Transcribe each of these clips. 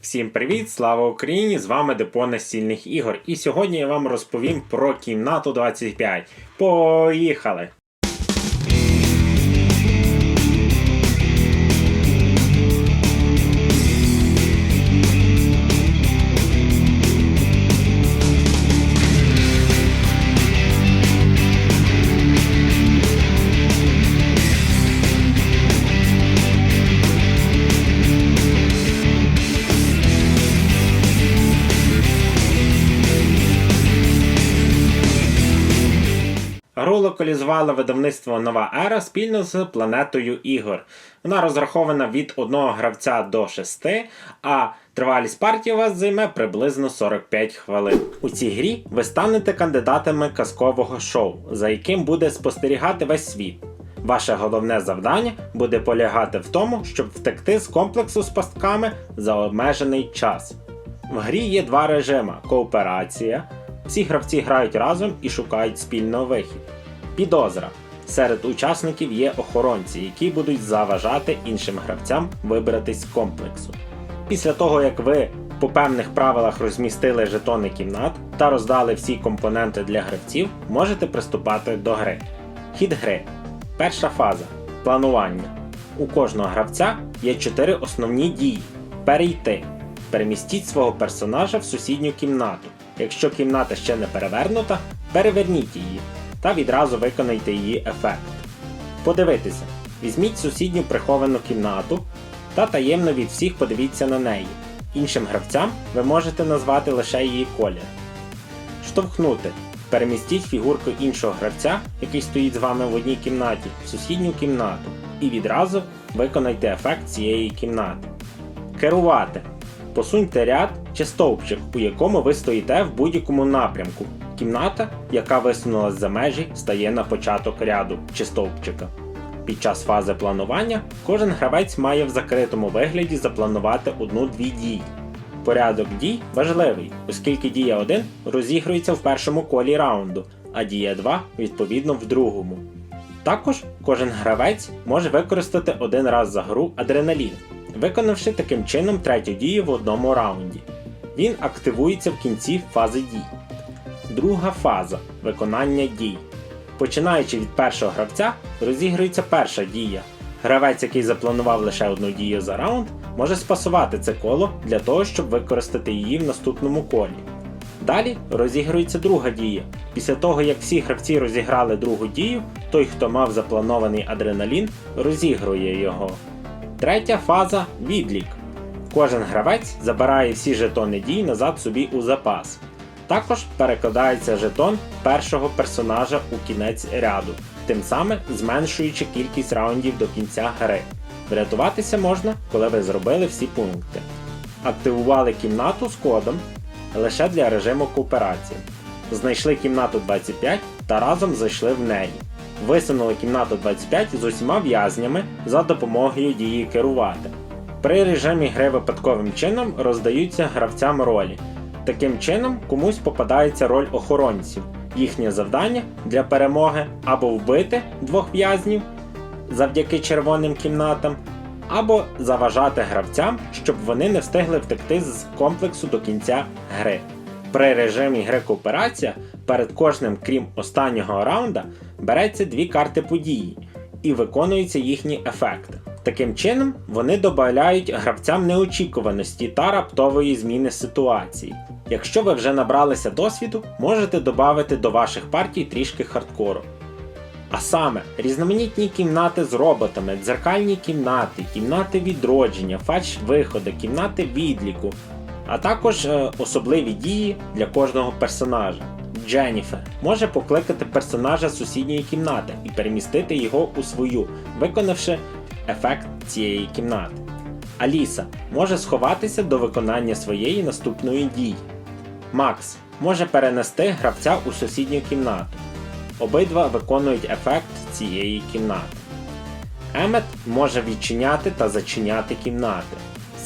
Всім привіт, слава Україні! З вами Депо настільних ігор. І сьогодні я вам розповім про кімнату 25. Поїхали! Гру локалізувало видавництво Нова Ера спільно з планетою ігор. Вона розрахована від одного гравця до 6, а тривалість партії у вас займе приблизно 45 хвилин. У цій грі ви станете кандидатами казкового шоу, за яким буде спостерігати весь світ. Ваше головне завдання буде полягати в тому, щоб втекти з комплексу з пастками за обмежений час. В грі є два режими: кооперація. Всі гравці грають разом і шукають спільний вихід. Підозра. Серед учасників є охоронці, які будуть заважати іншим гравцям вибратись з комплексу. Після того, як ви по певних правилах розмістили жетони кімнат та роздали всі компоненти для гравців, можете приступати до гри. Хід гри. Перша фаза планування. У кожного гравця є чотири основні дії: перейти. Перемістіть свого персонажа в сусідню кімнату. Якщо кімната ще не перевернута, переверніть її та відразу виконайте її ефект. Подивитися. Візьміть сусідню приховану кімнату та таємно від всіх подивіться на неї. Іншим гравцям ви можете назвати лише її колір. Штовхнути. Перемістіть фігурку іншого гравця, який стоїть з вами в одній кімнаті, в сусідню кімнату, і відразу виконайте ефект цієї кімнати. Керувати. Посуньте ряд чи стовпчик, у якому ви стоїте в будь-якому напрямку. Кімната, яка висунулась за межі, стає на початок ряду чи стовпчика. Під час фази планування кожен гравець має в закритому вигляді запланувати одну-дві дії. Порядок дій важливий, оскільки дія 1 розігрується в першому колі раунду, а дія 2 відповідно в другому. Також кожен гравець може використати один раз за гру адреналін, виконавши таким чином третю дію в одному раунді. Він активується в кінці фази дій. Друга фаза виконання дій. Починаючи від першого гравця, розігрується перша дія. Гравець, який запланував лише одну дію за раунд, може спасувати це коло для того, щоб використати її в наступному колі. Далі розігрується друга дія. Після того, як всі гравці розіграли другу дію, той, хто мав запланований адреналін, розігрує його. Третя фаза відлік. Кожен гравець забирає всі жетони дій назад собі у запас. Також перекладається жетон першого персонажа у кінець ряду, тим самим зменшуючи кількість раундів до кінця гри. Врятуватися можна, коли ви зробили всі пункти. Активували кімнату з кодом лише для режиму кооперації. Знайшли кімнату 25 та разом зайшли в неї. Висунули кімнату 25 з усіма в'язнями за допомогою дії керувати. При режимі гри випадковим чином роздаються гравцям ролі. Таким чином комусь попадається роль охоронців. Їхнє завдання для перемоги або вбити двох в'язнів завдяки червоним кімнатам, або заважати гравцям, щоб вони не встигли втекти з комплексу до кінця гри. При режимі гри кооперація перед кожним, крім останнього раунда, береться дві карти події і виконуються їхні ефекти. Таким чином, вони додають гравцям неочікуваності та раптової зміни ситуації. Якщо ви вже набралися досвіду, можете додати до ваших партій трішки хардкору. А саме різноманітні кімнати з роботами, дзеркальні кімнати, кімнати відродження, фальш-виходи, кімнати відліку, а також е, особливі дії для кожного персонажа. Дженніфер може покликати персонажа з сусідньої кімнати і перемістити його у свою, виконавши ефект цієї кімнати. Аліса може сховатися до виконання своєї наступної дії. Макс може перенести гравця у сусідню кімнату. Обидва виконують ефект цієї кімнати. Емет може відчиняти та зачиняти кімнати.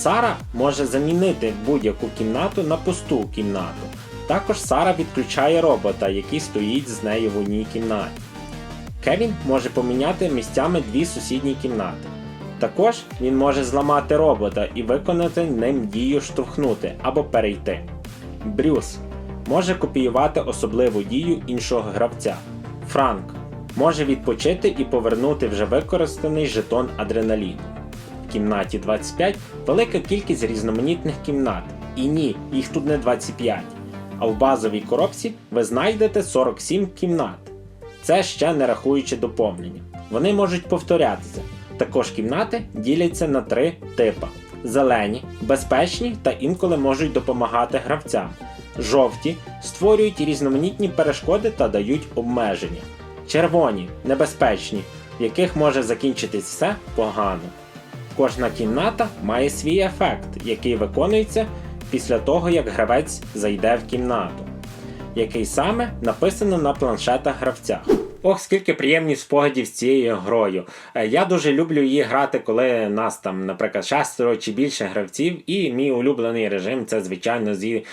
Сара може замінити будь-яку кімнату на пусту кімнату. Також Сара відключає робота, який стоїть з нею в одній кімнаті. Кевін може поміняти місцями дві сусідні кімнати. Також він може зламати робота і виконати ним дію штовхнути або перейти. Брюс може копіювати особливу дію іншого гравця. Франк може відпочити і повернути вже використаний жетон адреналіну. Кімнаті 25 велика кількість різноманітних кімнат. І ні, їх тут не 25. А в базовій коробці ви знайдете 47 кімнат. Це ще не рахуючи доповнення. Вони можуть повторятися. Також кімнати діляться на три типи: зелені, безпечні та інколи можуть допомагати гравцям. Жовті створюють різноманітні перешкоди та дають обмеження. Червоні небезпечні, в яких може закінчитись все погано. Кожна кімната має свій ефект, який виконується після того, як гравець зайде в кімнату, який саме написано на планшетах гравця. Ох, скільки приємних спогадів з цією грою. Е, Я дуже люблю її грати, коли нас там, наприклад, шестеро чи більше гравців, і мій улюблений режим це, звичайно, зі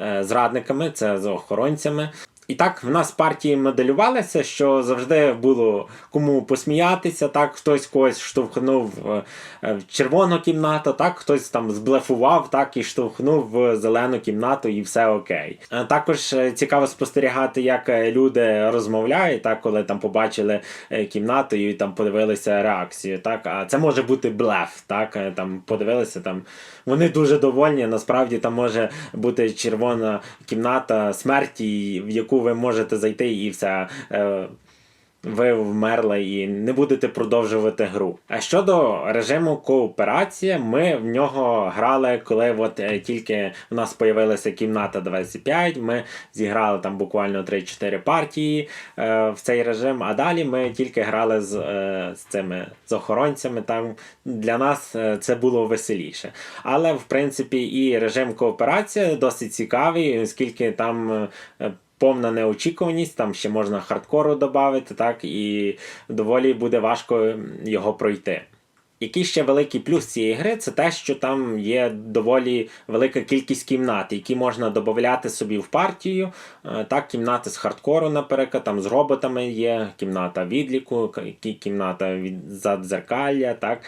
е, зрадниками, це з охоронцями. І так в нас партії моделювалися, що завжди було кому посміятися, так хтось когось штовхнув е, е, в червону кімнату, так хтось там зблефував, так і штовхнув в зелену кімнату, і все окей. Е, Також цікаво спостерігати, як люди розмовляють, так коли там побачили кімнату і там подивилися реакцію. Так, а це може бути блеф, так там подивилися там. Вони дуже довольні. Насправді там може бути червона кімната смерті, в яку ви можете зайти і все. Е, ви вмерли і не будете продовжувати гру. А щодо режиму кооперація, ми в нього грали, коли от е, тільки у нас появилася кімната 25, ми зіграли там буквально 3-4 партії е, в цей режим, а далі ми тільки грали з, е, з цими з охоронцями. Там для нас е, це було веселіше. Але в принципі і режим кооперація досить цікавий, оскільки там. е, повна неочікуваність, там ще можна хардкору додати, так, і доволі буде важко його пройти. Який ще великий плюс цієї гри, це те, що там є доволі велика кількість кімнат, які можна додати собі в партію. Е, Так, кімнати з хардкору, наприклад, там з роботами є, кімната відліку, кімната від задзеркалля, так.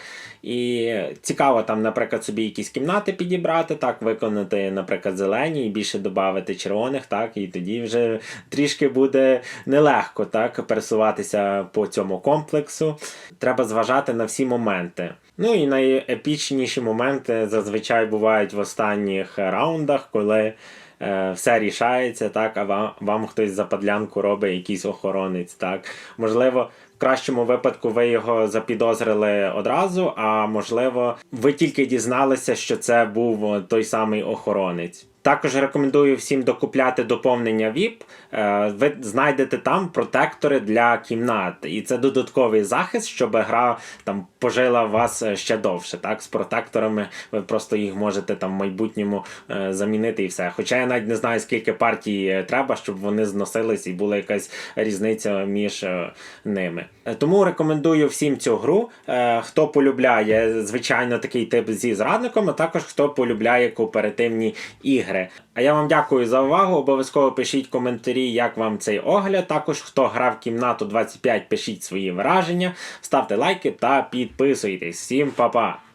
І цікаво там, наприклад, собі якісь кімнати підібрати, так, виконати, наприклад, зелені і більше додати червоних, так, і тоді вже трішки буде нелегко так, пересуватися по цьому комплексу. Треба зважати на всі моменти. Ну і найепічніші моменти зазвичай бувають в останніх раундах, коли е, все рішається, так, а вам, вам хтось за подлянку робить якийсь охоронець. Так. Можливо, в кращому випадку ви його запідозрили одразу, а можливо, ви тільки дізналися, що це був той самий охоронець. Також рекомендую всім докупляти доповнення VIP. Е, Ви знайдете там протектори для кімнат, і це додатковий захист, щоб гра там пожила вас е, ще довше. Так, з протекторами ви просто їх можете там в майбутньому е, замінити і все. Хоча я навіть не знаю, скільки партій треба, щоб вони зносились і була якась різниця між ними. Тому рекомендую всім цю гру. Хто полюбляє, звичайно, такий тип зі зрадником, а також хто полюбляє кооперативні ігри. А я вам дякую за увагу. Обов'язково пишіть коментарі, як вам цей огляд. Також хто грав кімнату 25, пишіть свої враження, ставте лайки та підписуйтесь. Всім па-па!